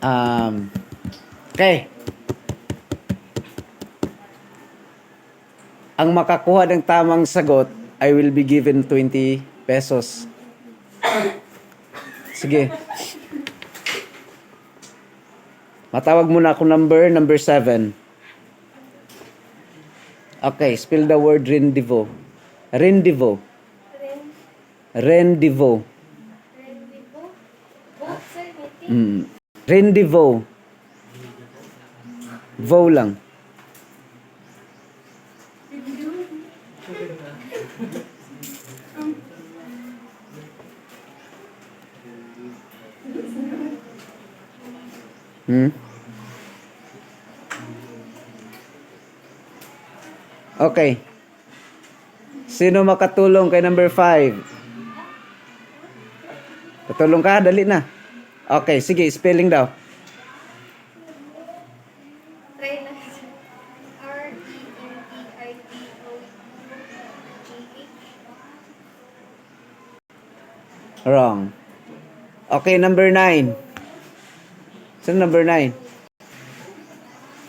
Um, okay. Ang makakuha ng tamang sagot, I will be given 20 pesos. Sige. Matawag muna ako number, number 7. Okay, spell the word rendivo. Rendivo. Ren, Rendivo. rendivo. Both sir, meeting. Mm. Rendivo. Vo lang. Hmm? Okay. Sino makatulong kay number 5? Katulong ka, dali na. Okay, sige, spelling daw. Wrong. Okay, number 9. Saan number 9?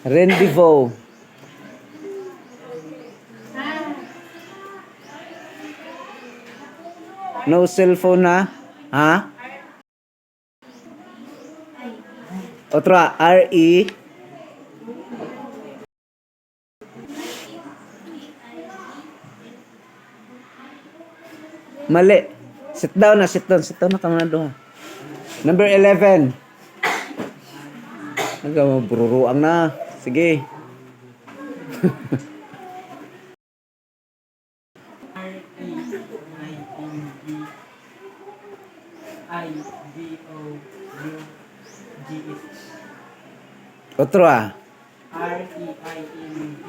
Rendivo. No cellphone na? Ha? Otra, R-E. Mali. Sit down na, sit down, sit down na ka muna doon. Number 11. Nagamabururuang na. Sige. R-E-I-N-D-I-V-O-U-G-H Otro ah. R-E-I-N-D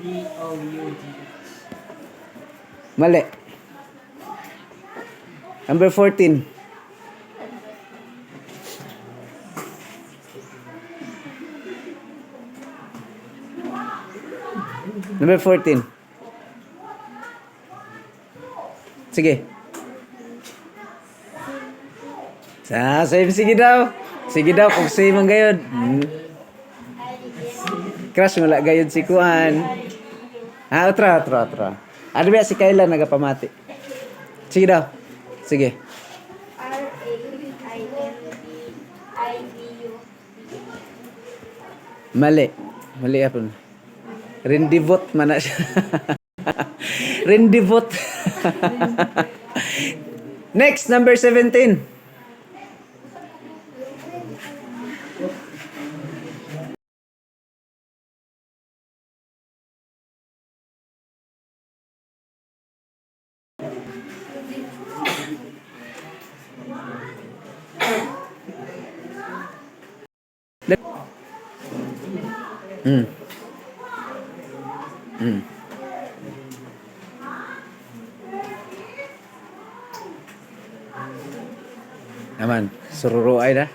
V-O-U-G-H Mali. Number 14. Number 14. Sige. Sa, same sige daw. Sige daw, kung same ang gayod. Hmm. Crush mo lang gayod si Kuan. Ah, otra, otra, otra. Ano ba si Kayla nagapamati? Sige daw. Sige. Mali. Mali ako. Rendivot man na siya. Rendivot. Next, number 17. Mm. Mm. Naman, sururuay na.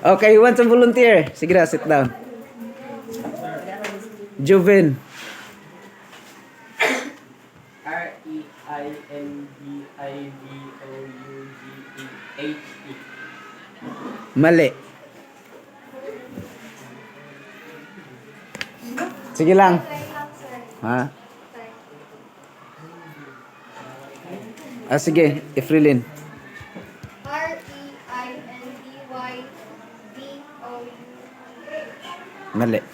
okay, you want to volunteer? Sige na, sit down. Juven. R-E-I-N-D-I-V-O-U-G-H-E Mali. Sige lang. Ha? Ah, sige, Ifrilin. R-E-I-N-D-Y-V-O-U-G-H. Mali.